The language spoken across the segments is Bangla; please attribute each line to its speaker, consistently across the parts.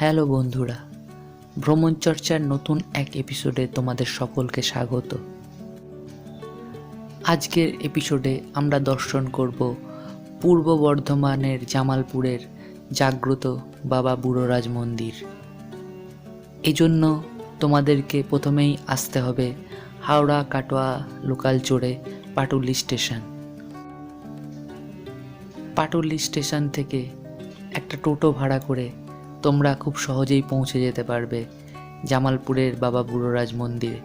Speaker 1: হ্যালো বন্ধুরা, ভ্রমণ চর্চার নতুন এক এপিসোডে তোমাদের সকলকে স্বাগত। আজকের এপিসোডে আমরা দর্শন করব পূর্ব বর্ধমানের জামালপুরের জাগ্রত বাবা বুড়োরাজ মন্দির। এজন্য তোমাদেরকে প্রথমেই আসতে হবে হাওড়া কাটোয়া লোকাল চড়ে পাটুলি স্টেশন। পাটুলি স্টেশন থেকে একটা টোটো ভাড়া করে তোমরা খুব সহজেই পৌঁছে যেতে পারবে জামালপুরের বাবা বুড়োরাজ মন্দিরে।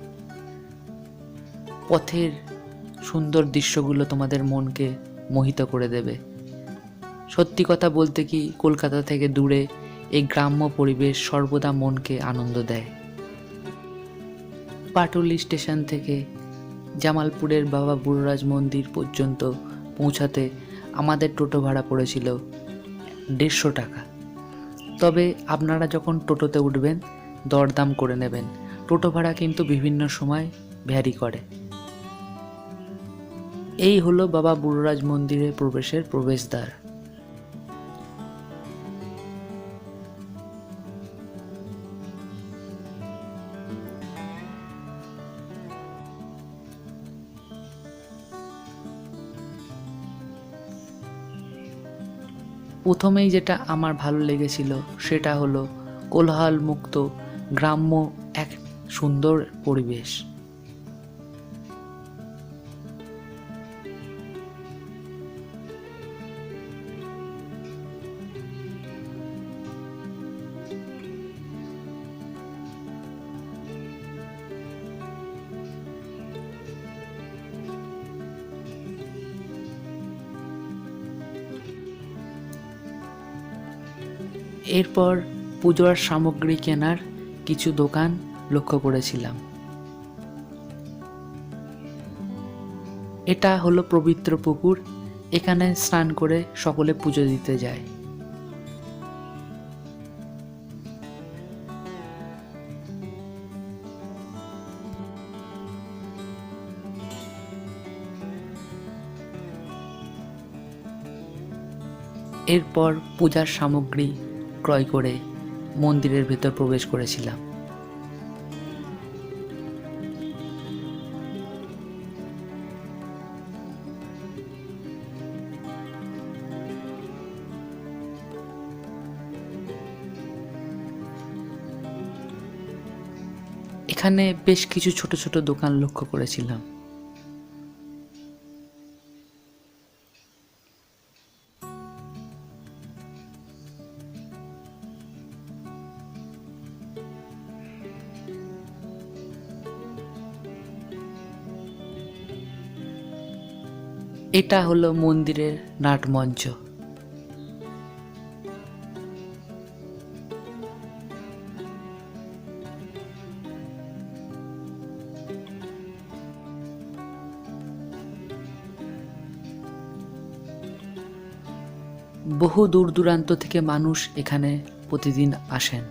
Speaker 1: পথের সুন্দর দৃশ্যগুলো তোমাদের মনকে মোহিত করে দেবে। সত্যি কথা বলতে কি কলকাতা থেকে দূরে এই গ্রাম্য পরিবেশ সর্বদা মনকে আনন্দ দেয়। পাটুলি স্টেশন থেকে জামালপুরের বাবা বুড়োরাজ মন্দির পর্যন্ত পৌঁছাতে আমাদের টোটো ভাড়া পড়েছিল দেড়শো টাকা। তবে আপনারা যখন টোটোতে উঠবেন, দরদাম করে নেবেন। টোটো ভাড়া কিন্তু বিভিন্ন সময় ভ্যারি করে। এই হলো বাবা বুড়োরাজ মন্দিরে প্রবেশের প্রবেশদ্বার। প্রথমেই যেটা আমার ভালো লেগেছিল সেটা হলো কোলাহল মুক্ত গ্রাম্য এক সুন্দর পরিবেশ। এরপর পুজোর সামগ্রী কেনার কিছু দোকান লক্ষ্য করেছিলাম। এটা হলো পবিত্র পুকুর, এখানে স্নান করে সকলে পুজো দিতে যায়। এরপর পূজার সামগ্রী ক্রয় করে মন্দিরের ভেতর প্রবেশ করেছিলাম। এখানে বেশ কিছু ছোট ছোট দোকান লক্ষ্য করেছিলাম। এটা হলো মন্দিরের নাটমঞ্চ। বহু দূর দূরান্ত থেকে মানুষ এখানে প্রতিদিন আসেন।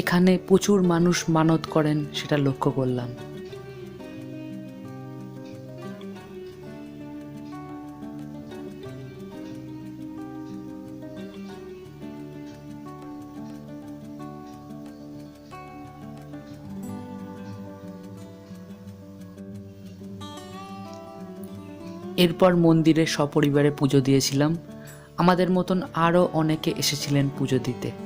Speaker 1: এখানে প্রচুর মানুষ মানত করেন, সেটা লক্ষ্য করলাম। এরপর মন্দিরে সপরিবারে পুজো দিয়েছিলাম। আমাদের মতন আরও অনেকে এসেছিলেন পুজো দিতে।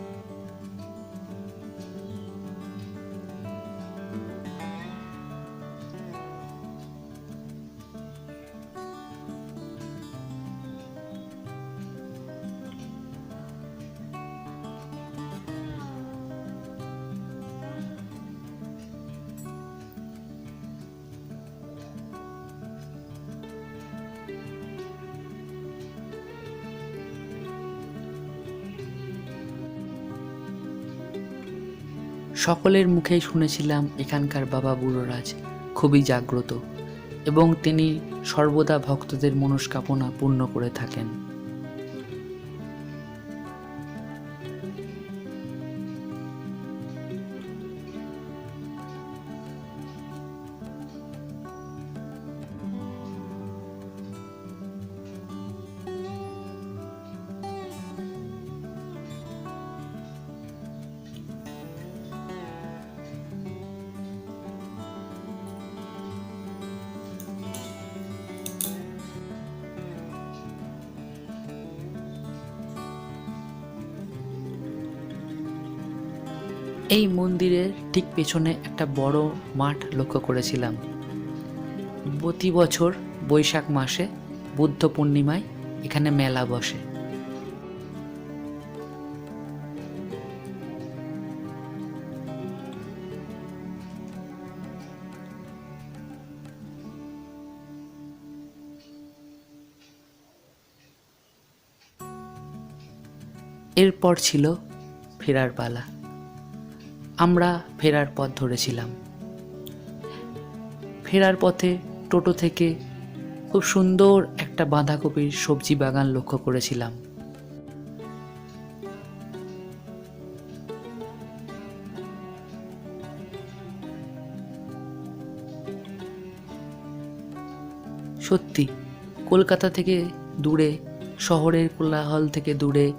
Speaker 1: সকলের মুখেই শুনেছিলাম এখানকার বাবা বুড়োরাজ খুবই জাগ্রত এবং তিনি সর্বদা ভক্তদের মনস্কামনা পূর্ণ করে থাকেন। এই মন্দিরের ঠিক পেছনে একটা বড় মাঠ লক্ষ্য করেছিলাম। প্রতি বছর বৈশাখ মাসে বুদ্ধ পূর্ণিমায় এখানে মেলা বসে। এরপর ছিল ফেরার পালা। আমরা ফেরার পথ ধরেছিলাম। ফেরার পথে টোটো থেকে খুব সুন্দর একটা বাঁধাকপির সবজি বাগান লক্ষ্য করেছিলাম। সত্যি, কলকাতা থেকে দূরে, শহরের কোলাহল থেকে দূরে,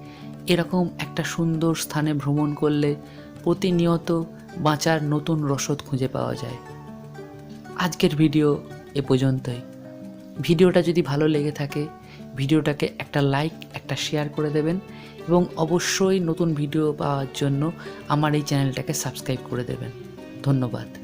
Speaker 1: এরকম একটা সুন্দর স্থানে ভ্রমণ করলে প্রতিনিয়ত বাঁচার নতুন রসদ খুঁজে পাওয়া যায়। আজকের ভিডিও এ পর্যন্তই। ভিডিওটা যদি ভালো লেগে থাকে, ভিডিওটাকে একটা লাইক, একটা শেয়ার করে দেবেন এবং অবশ্যই নতুন ভিডিও পাওয়ার জন্য আমার এই চ্যানেলটাকে সাবস্ক্রাইব করে দেবেন। ধন্যবাদ।